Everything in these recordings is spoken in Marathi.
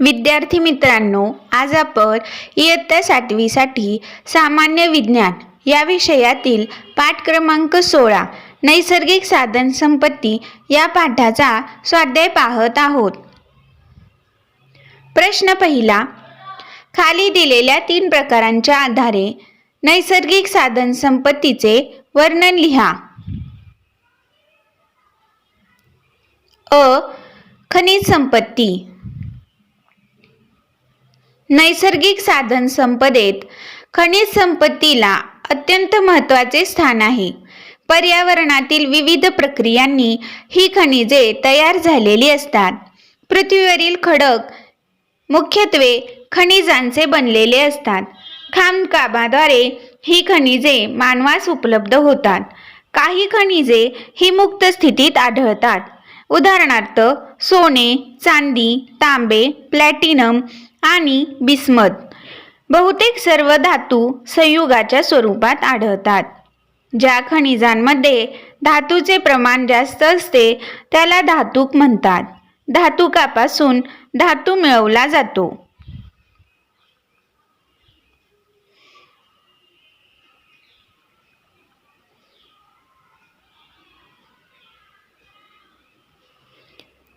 विद्यार्थी मित्रांनो आज आपण इयत्ता सातवीसाठी सामान्य विज्ञान या विषयातील पाठ क्रमांक सोळा नैसर्गिक साधन संपत्ती या पाठाचा स्वाध्याय पाहत आहोत. प्रश्न पहिला खाली दिलेल्या तीन प्रकारांच्या आधारे नैसर्गिक साधन संपत्तीचे वर्णन लिहा. अ खनिज संपत्ती नैसर्गिक साधन संपदेत खनिज संपत्तीला अत्यंत महत्त्वाचे स्थान आहे. पर्यावरणातील विविध प्रक्रियांनी ही खनिजे तयार झालेली असतात. पृथ्वीवरील खडक मुख्यत्वे खनिजांचे बनलेले असतात. खाणकामाद्वारे ही खनिजे मानवास उपलब्ध होतात. काही खनिजे ही मुक्त स्थितीत आढळतात. उदाहरणार्थ सोने चांदी तांबे प्लॅटिनम आणि बिस्मत. बहुतेक सर्व धातू संयुगाच्या स्वरूपात आढळतात. ज्या खनिजांमध्ये धातूचे प्रमाण जास्त असते त्याला धातूक म्हणतात. धातुकापासून धातू मिळवला जातो.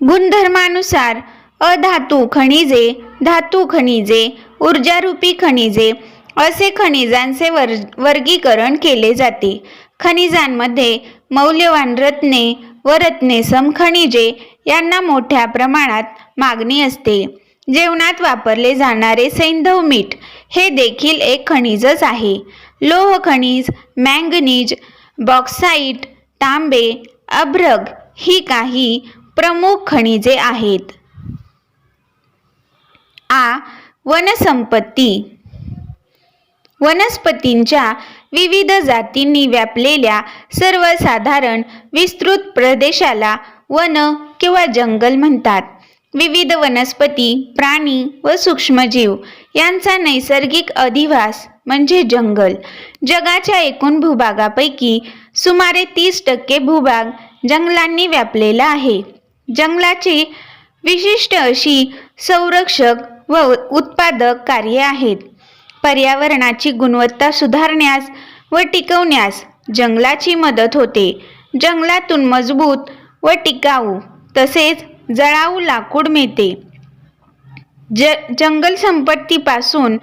गुणधर्मानुसार अधातू खनिजे धातू खनिजे ऊर्जारूपी खनिजे असे खनिजांचे वर वर्गीकरण केले जाते. खनिजांमध्ये मौल्यवान रत्ने व रत्नेसम खनिजे यांना मोठ्या प्रमाणात मागणी असते. जेवणात वापरले जाणारे सैंधव मीठ हे देखील एक खनिजच आहे. लोह खनिज मँगनीज बॉक्साईट तांबे अभ्रग ही काही प्रमुख खनिजे आहेत. आ वनसंपत्ती. वनस्पतींच्या विविध जातींनी व्यापलेल्या सर्वसाधारण विस्तृत प्रदेशाला वन किंवा जंगल म्हणतात. विविध वनस्पती प्राणी व सूक्ष्मजीव यांचा नैसर्गिक अधिवास म्हणजे जंगल. जगाच्या एकूण भूभागापैकी सुमारे तीस टक्के भूभाग जंगलांनी व्यापलेला आहे. जंगलाची विशिष्ट अशी संरक्षक व उत्पादक कार्ये आहेत. पर्यावरणाची गुणवत्ता सुधारण्यास व टिकवण्यास जंगलाची मदत होते. जंगलातून मजबूत व टिकाऊ तसेच जळाऊ लाकूड मिळते. ज जंगल संपत्तीपासून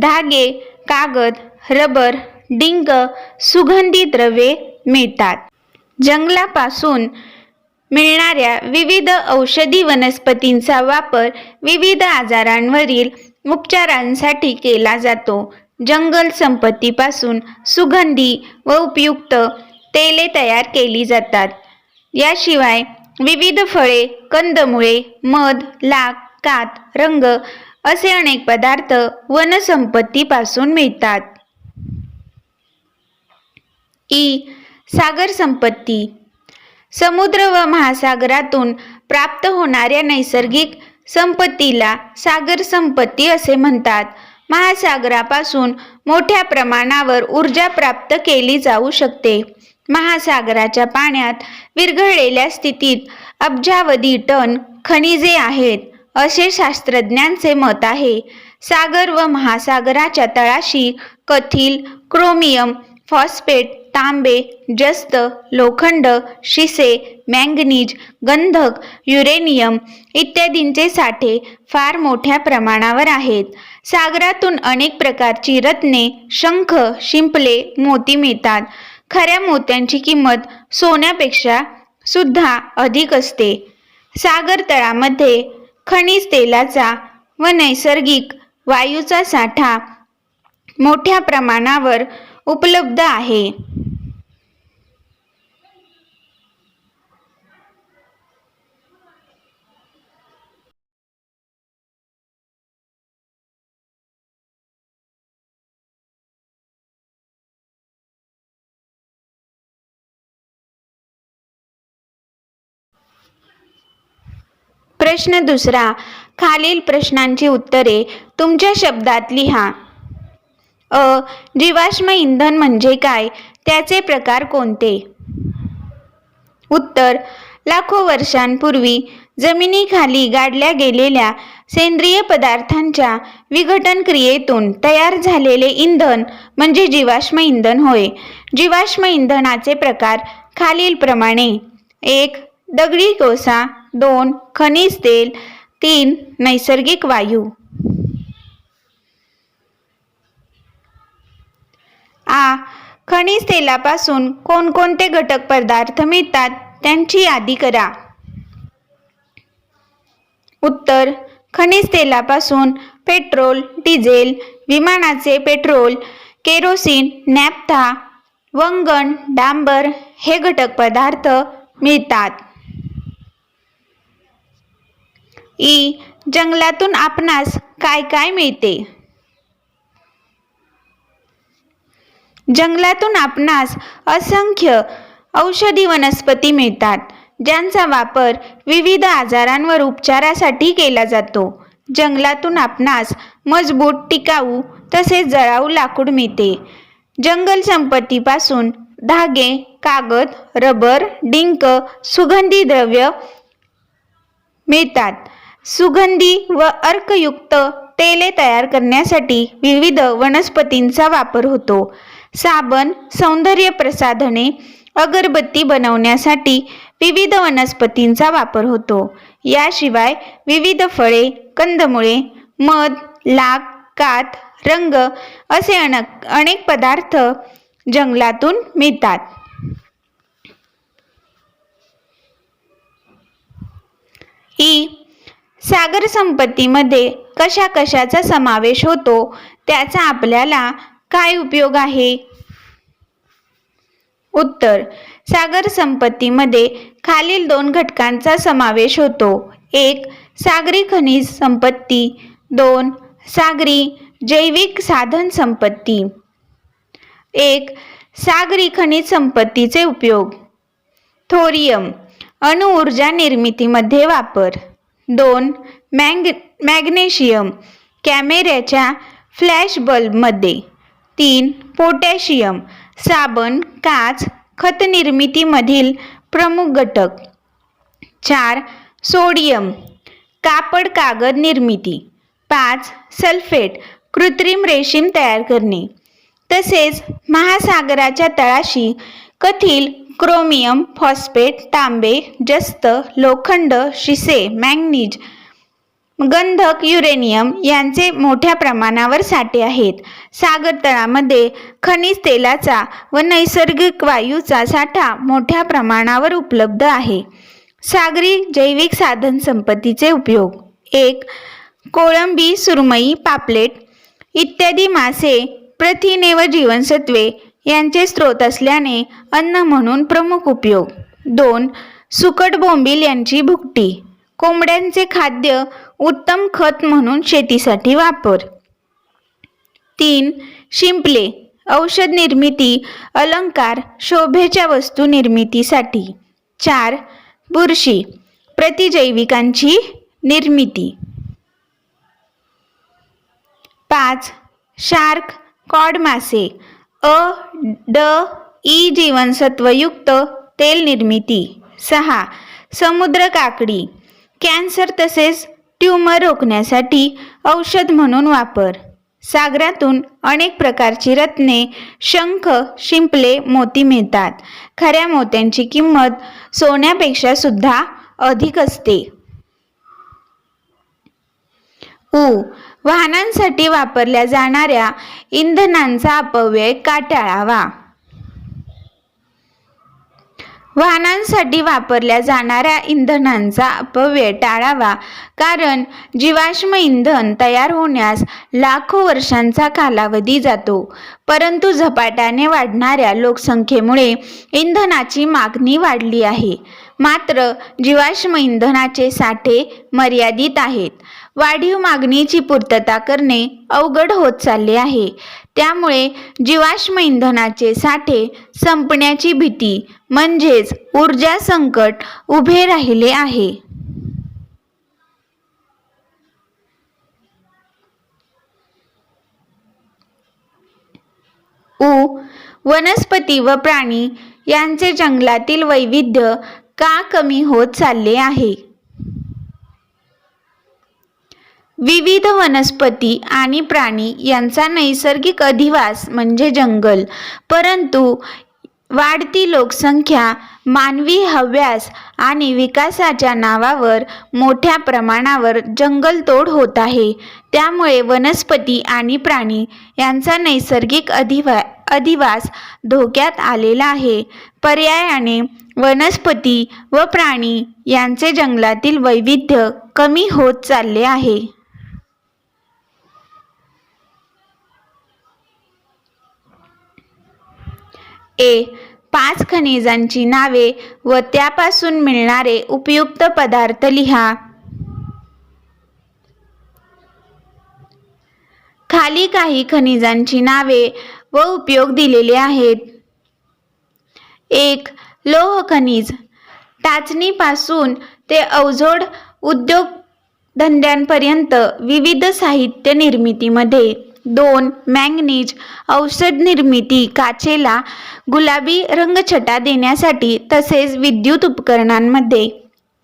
धागे कागद रबर डिंक सुगंधी द्रव्ये मिळतात. जंगलापासून मिळणाऱ्या विविध औषधी वनस्पतींचा वापर विविध आजारांवरील उपचारांसाठी केला जातो. जंगल संपत्तीपासून सुगंधी व उपयुक्त तेले तयार केली जातात. याशिवाय विविध फळे कंदमुळे मध लाक कात रंग असे अनेक पदार्थ वनसंपत्तीपासून मिळतात. ई. सागर संपत्ती समुद्र व महासागरातून प्राप्त होणाऱ्या नैसर्गिक संपत्तीला सागर संपत्ती असे म्हणतात. महासागरापासून मोठ्या प्रमाणावर ऊर्जा प्राप्त केली जाऊ शकते. महासागराच्या पाण्यात विरघळलेल्या स्थितीत अब्जावधी टन खनिजे आहेत असे शास्त्रज्ञांचे मत आहे. सागर व महासागराच्या तळाशी कथील क्रोमियम फॉस्फेट तांबे जस्त लोखंड शिसे मँगनीज गंधक युरेनियम इत्यादींचे साठे फार मोठ्या प्रमाणावर आहेत. सागरातून अनेक प्रकारची रत्ने शंख शिंपले मोती मिळतात. खऱ्या मोत्यांची किंमत सोन्यापेक्षा सुद्धा अधिक असते. सागर तळामध्ये खनिज तेलाचा व नैसर्गिक वायूचा साठा मोठ्या प्रमाणावर उपलब्ध आहे. प्रश्न दुसरा खालील प्रश्नांची उत्तरे तुमच्या शब्दात लिहा. अ. जीवाश्म इंधन म्हणजे काय? त्याचे प्रकार कोणते? उत्तर. लाखो वर्षांपूर्वी जमिनीखाली गाडल्या गेलेल्या सेंद्रिय पदार्थांच्या विघटन क्रियेतून तयार झालेले इंधन म्हणजे जीवाश्म इंधन होय. जीवाश्म इंधनाचे प्रकार खालीलप्रमाणे. एक दगडी कोसा. दोन खनिज तेल तीन नैसर्गिक वायू. आ खनिज तेलापासून कोणकोणते घटक पदार्थ मिळतात त्यांची यादी करा. उत्तर खनिज तेलापासून पेट्रोल डिझेल विमानाचे पेट्रोल केरोसिन नॅप्था वंगण डांबर हे घटक पदार्थ मिळतात. ई जंगलातून आपणास काय काय मिळते? जंगलातून आपणास असंख्य औषधी वनस्पती मिळतात ज्यांचा वापर विविध आजारांवर उपचारासाठी केला जातो. जंगलातून आपणास मजबूत टिकाऊ तसेच जळाऊ लाकूड मिळते. जंगल संपत्तीपासून धागे कागद रबर डिंक सुगंधी द्रव्य मिळतात. सुगंधी व अर्कयुक्त तेले तयार करण्यासाठी विविध वनस्पतींचा वापर होतो. साबण सौंदर्य प्रसाधने अगरबत्ती बनवण्यासाठी विविध वनस्पतींचा वापर होतो. याशिवाय विविध फळे कंदमुळे मध लाग कात रंग असे अनेक अनेक पदार्थ जंगलातून मिळतात. ई सागर संपत्तीमध्ये कशा कशाचा समावेश होतो? त्याचा आपल्याला काय उपयोग आहे? उत्तर सागर संपत्तीमध्ये खालील दोन घटकांचा समावेश होतो. एक सागरी खनिज संपत्ती. दोन सागरी जैविक साधन संपत्ती. एक सागरी खनिज संपत्तीचे उपयोग. थोरियम अणुऊर्जा निर्मितीमध्ये वापर. दोन मॅग मॅग्नेशियम कॅमेऱ्याच्या फ्लॅश बल्बमध्ये. तीन पोटॅशियम साबण काच खतनिर्मितीमधील प्रमुख घटक. चार सोडियम कापड कागद निर्मिती. पाच सल्फेट कृत्रिम रेशीम तयार करणे. तसेच महासागराच्या तळाशी कथील क्रोमियम फॉस्फेट तांबे जस्त लोखंड शिसे मॅंगनीज गंधक युरेनियम यांचे मोठ्या प्रमाणावर साठे आहेत. सागर तळामध्ये खनिज तेलाचा व नैसर्गिक वायूचा साठा मोठ्या प्रमाणावर उपलब्ध आहे. सागरी जैविक साधन संपत्तीचे उपयोग. एक कोळंबी सुरमई पापलेट इत्यादी मासे प्रथिने व जीवनसत्वे यांचे स्रोत असल्याने अन्न म्हणून प्रमुख उपयोग. दोन सुकट बोंबील यांची भुकटी. कोंबड्यांचे खाद्य उत्तम खत म्हणून शेतीसाठी वापर. तीन शिंपले औषध निर्मिती अलंकार शोभेच्या वस्तू निर्मितीसाठी. चार बुरशी प्रतिजैविकांची निर्मिती. पाच शार्क कॉड मासे. अ ड ई जीवनसत्वयुक्त तेल निर्मिती. सहा. समुद्र काकडी. कॅन्सर तसेच ट्यूमर रोखण्यासाठी औषध म्हणून वापर. सागरातून अनेक प्रकारची रत्ने शंख शिंपले मोती मिळतात. खऱ्या मोत्यांची किंमत सोन्यापेक्षा सुद्धा अधिक असते. उ. वाहनांसाठी वापरल्या जाणाऱ्या इंधनांचा अपव्यय का टाळावा वाहनांसाठी वापरल्या जाणाऱ्या इंधनांचा अपव्यय टाळावा कारण जीवाश्म इंधन तयार होण्यास लाखो वर्षांचा कालावधी जातो. परंतु झपाट्याने वाढणाऱ्या लोकसंख्येमुळे इंधनाची मागणी वाढली आहे. मात्र जीवाश्म इंधनाचे साठे मर्यादित आहेत. वाढीव मागणीची पूर्तता करणे अवघड होत चालले आहे. त्यामुळे जीवाश्म इंधनाचे साठे संपण्याची भीती म्हणजेच ऊर्जा संकट उभे राहिले आहे. उ. वनस्पती व प्राणी यांचे जंगलातील वैविध्य का कमी होत चालले आहे? विविध वनस्पती आणि प्राणी यांचा नैसर्गिक अधिवास म्हणजे जंगल. परंतु वाढती लोकसंख्या मानवी हव्यास आणि विकासाच्या नावावर मोठ्या प्रमाणावर जंगलतोड होत आहे. त्यामुळे वनस्पती आणि प्राणी यांचा नैसर्गिक अधिवा अधिवास धोक्यात आलेला आहे. पर्यायाने वनस्पती व प्राणी यांचे जंगलातील वैविध्य कमी होत चालले आहे. ए पाच खनिजांची नावे व त्यापासून मिळणारे उपयुक्त पदार्थ लिहा. खाली काही खनिजांची नावे व उपयोग दिलेले आहेत. एक लोह खनिज. टाचणीपासून ते अवजोड उद्योग धंद्यांपर्यंत विविध साहित्य निर्मितीमध्ये दोन मॅंगनीज औषध निर्मिती काचेला गुलाबी रंगछटा देण्यासाठी तसेच विद्युत उपकरणांमध्ये.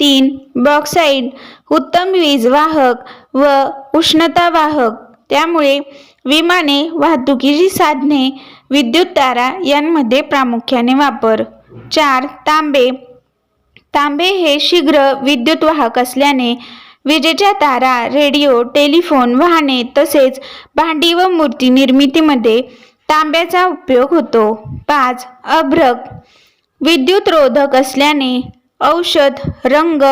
तीन बॉक्साईड उत्तम वीजवाहक व उष्णतावाहक. त्यामुळे विमाने वाहतुकीची साधने विद्युत तारा यांमध्ये प्रामुख्याने वापर. चार तांबे. तांबे हे शीघ्र विद्युत वाहक असल्याने विजेच्या तारा रेडिओ टेलिफोन वाहने तसेच भांडी व मूर्ती निर्मितीमध्ये तांब्याचा उपयोग होतो. पाच अभ्रक. विद्युत रोधक असल्याने औषध रंग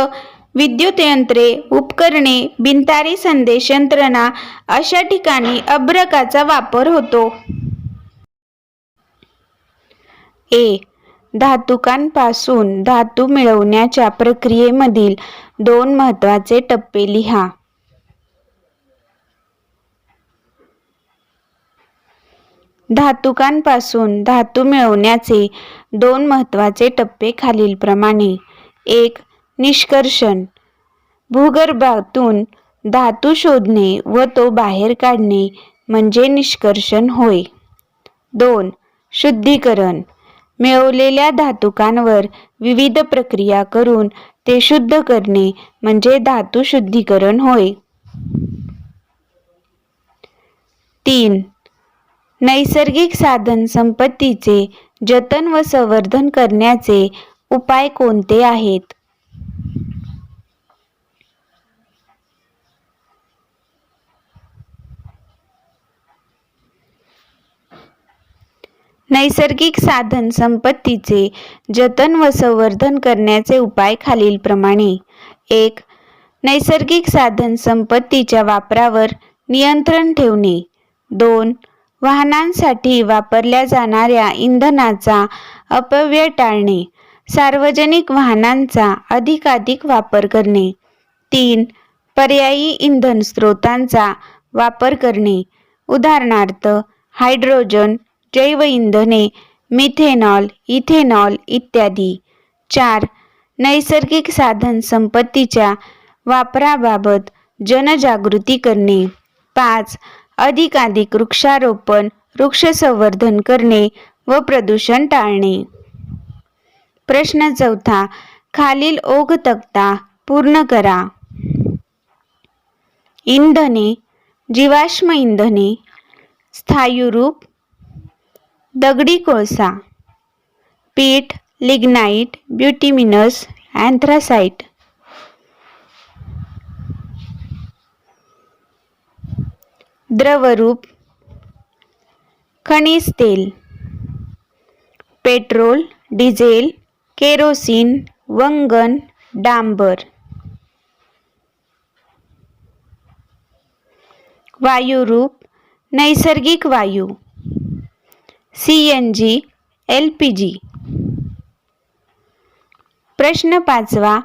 विद्युत यंत्रे उपकरणे बिनतारी संदेश यंत्रणा अशा ठिकाणी अभ्रकाचा वापर होतो. ए धातुकांपासून धातू मिळवण्याच्या प्रक्रियेमधील दोन महत्त्वाचे टप्पे लिहा. धातुकांपासून धातू मिळवण्याचे दोन महत्त्वाचे टप्पे खालीलप्रमाणे. एक निष्कर्षण. भूगर्भातून धातू शोधणे व तो बाहेर काढणे म्हणजे निष्कर्षण होय. दोन शुद्धीकरण. मिळवलेल्या धातुकांवर विविध प्रक्रिया करून ते शुद्ध करणे म्हणजे धातू शुद्धीकरण होय. तीन. नैसर्गिक साधन संपत्तीचे जतन व संवर्धन करण्याचे उपाय कोणते आहेत? नैसर्गिक साधन संपत्तीचे जतन व संवर्धन करण्याचे उपाय खालीलप्रमाणे. एक नैसर्गिक साधन संपत्तीच्या वापरावर नियंत्रण ठेवणे. दोन वाहनांसाठी वापरल्या जाणाऱ्या इंधनाचा अपव्यय टाळणे. सार्वजनिक वाहनांचा अधिकाधिक वापर करणे. तीन पर्यायी इंधन स्रोतांचा वापर करणे. उदाहरणार्थ हायड्रोजन जैव इंधने मिथेनॉल इथेनॉल इत्यादी. चार नैसर्गिक साधन संपत्तीच्या वापराबाबत जनजागृती करणे. पाच अधिकाधिक वृक्षारोपण वृक्ष संवर्धन करणे व प्रदूषण टाळणे. प्रश्न चौथा खालील ओघ तक्ता पूर्ण करा. इंधने जीवाश्म इंधने स्थायुरूप दगडी कोळसा पीठ लिग्नाईट ब्युटिमिनस अँथ्रासाइट. द्रवरूप खनिज तेल. पेट्रोल डिझेल केरोसिन वंगन डांबर. वायुरूप नैसर्गिक वायू. C N G L P G. प्रश्न पाचवा.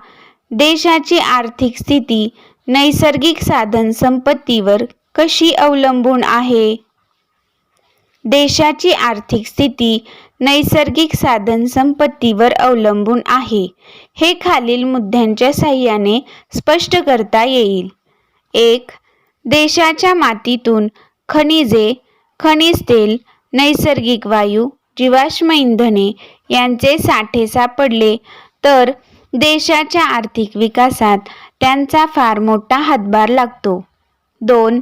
देशाची आर्थिक स्थिती नैसर्गिक साधन संपत्तीवर कशी अवलंबून आहे? देशाची आर्थिक स्थिती नैसर्गिक साधन संपत्तीवर अवलंबून आहे हे खालील मुद्द्यांच्या साह्याने स्पष्ट करता येईल. एक देशाच्या मातीतून खनिजे खनिज तेल नैसर्गिक वायू जीवाश्म इंधने यांचे साठे सापडले तर देशाच्या आर्थिक विकासात त्यांचा फार मोठा हातभार लागतो. दोन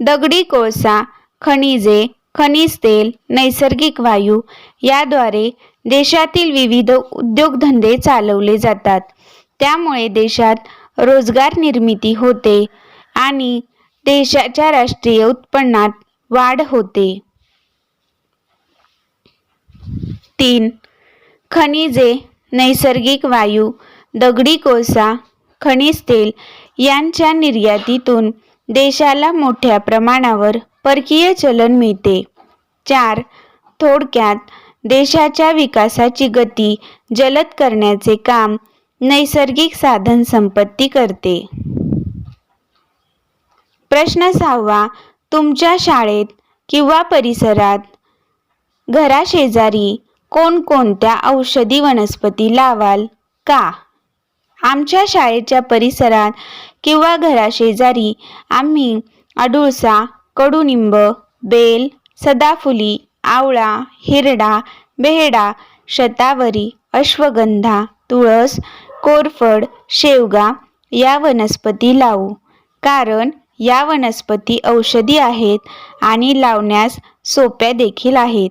दगडी कोळसा खनिजे खनिज तेल नैसर्गिक वायू याद्वारे देशातील विविध उद्योगधंदे चालवले जातात. त्यामुळे देशात रोजगार निर्मिती होते आणि देशाच्या राष्ट्रीय उत्पन्नात वाढ होते. तीन. खनिजे नैसर्गिक वायू दगडी कोळसा खनिज तेल यांच्या निर्यातीतून देशाला मोठ्या प्रमाणावर परकीय चलन मिळते. चार. थोडक्यात देशाच्या विकासाची गती जलद करण्याचे काम नैसर्गिक साधन संपत्ती करते. प्रश्न सहावा. तुमच्या शाळेत किंवा परिसरात घराशेजारी कोणकोणत्या औषधी वनस्पती लावाल का? आमच्या शाळेच्या परिसरात किंवा घराशेजारी आम्ही अडुळसा कडुनिंब बेल सदाफुली आवळा हिरडा बेहडा शतावरी अश्वगंधा तुळस कोरफड शेवगा या वनस्पती लावू. कारण या वनस्पती औषधी आहेत आणि लावण्यास सोप्या देखील आहेत.